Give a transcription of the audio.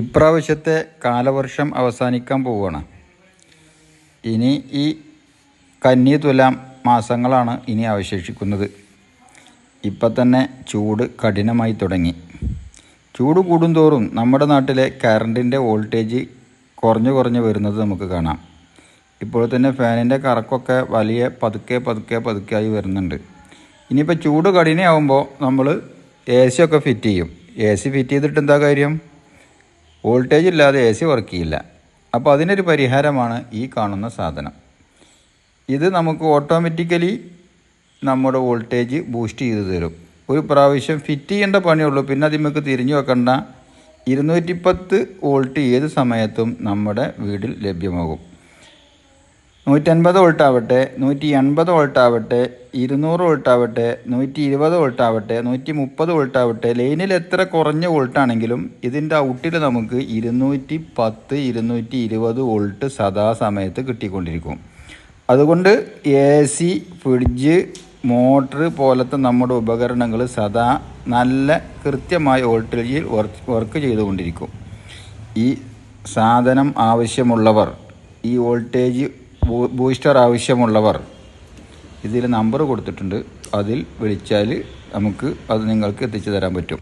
ഇപ്രാവശ്യത്തെ കാലവർഷം അവസാനിക്കാൻ പോവുകയാണ്. ഇനി ഈ കന്നി തുലാം മാസങ്ങളാണ് ഇനി അവശേഷിക്കുന്നത്. ഇപ്പം തന്നെ ചൂട് കഠിനമായി തുടങ്ങി. ചൂട് കൂടുന്തോറും നമ്മുടെ നാട്ടിലെ കറണ്ടിന്റെ വോൾട്ടേജ് കുറഞ്ഞു കുറഞ്ഞു വരുന്നത് നമുക്ക് കാണാം. ഇപ്പോൾ തന്നെ ഫാനിന്റെ കറക്കൊക്കെ വലിയ പതുക്കെ പതുക്കെ പതുക്കെ ആയി വരുന്നുണ്ട്. ഇനിയിപ്പോൾ ചൂട് കഠിനയാവുമ്പോൾ നമ്മൾ എ സി ഒക്കെ ഫിറ്റ് ചെയ്യും. എ സി ഫിറ്റ് ചെയ്തിട്ട് എന്താ കാര്യം? വോൾട്ടേജ് ഇല്ലാതെ എ സി വർക്ക് ചെയ്യില്ല. അപ്പോൾ അതിനൊരു പരിഹാരമാണ് ഈ കാണുന്ന സാധനം. ഇത് നമുക്ക് ഓട്ടോമാറ്റിക്കലി നമ്മുടെ വോൾട്ടേജ് ബൂസ്റ്റ് ചെയ്ത് തരും. ഒരു പ്രാവശ്യം ഫിറ്റ് ചെയ്യേണ്ട പണിയുള്ളൂ പിന്നെ അത് നമുക്ക് തിരിഞ്ഞു വെക്കേണ്ട. ഇരുന്നൂറ്റിപ്പത്ത് വോൾട്ട് ഏത് സമയത്തും നമ്മുടെ വീടിൽ ലഭ്യമാകും. നൂറ്റൻപത് വോൾട്ട് ആവട്ടെ നൂറ്റി എൺപത് വോൾട്ട് ആവട്ടെ ഇരുന്നൂറ് വോൾട്ട് ആവട്ടെ നൂറ്റി ഇരുപത് വോൾട്ട് ആവട്ടെ നൂറ്റി മുപ്പത് വോൾട്ട് ആവട്ടെ ലൈനിൽ എത്ര കുറഞ്ഞ വോൾട്ടാണെങ്കിലും ഇതിന്റെ ഔട്ടിൽ നമുക്ക് ഇരുന്നൂറ്റി പത്ത് ഇരുന്നൂറ്റി ഇരുപത് വോൾട്ട് സദാസമയത്ത് കിട്ടിക്കൊണ്ടിരിക്കും. അതുകൊണ്ട് എ സി ഫ്രിഡ്ജ് മോട്ടർ പോലത്തെ നമ്മുടെ ഉപകരണങ്ങൾ സദാ നല്ല കൃത്യമായ വോൾട്ടേജിൽ വർക്ക് വർക്ക് ചെയ്തുകൊണ്ടിരിക്കും. ഈ സാധനം ആവശ്യമുള്ളവർ ഈ വോൾട്ടേജ് ബൂസ്റ്റർ ആവശ്യമുള്ളവർ ഇതിൽ നമ്പർ കൊടുത്തിട്ടുണ്ട്. അതിൽ വിളിച്ചാൽ നമുക്ക് അത് നിങ്ങൾക്ക് എത്തിച്ചു തരാൻ പറ്റും.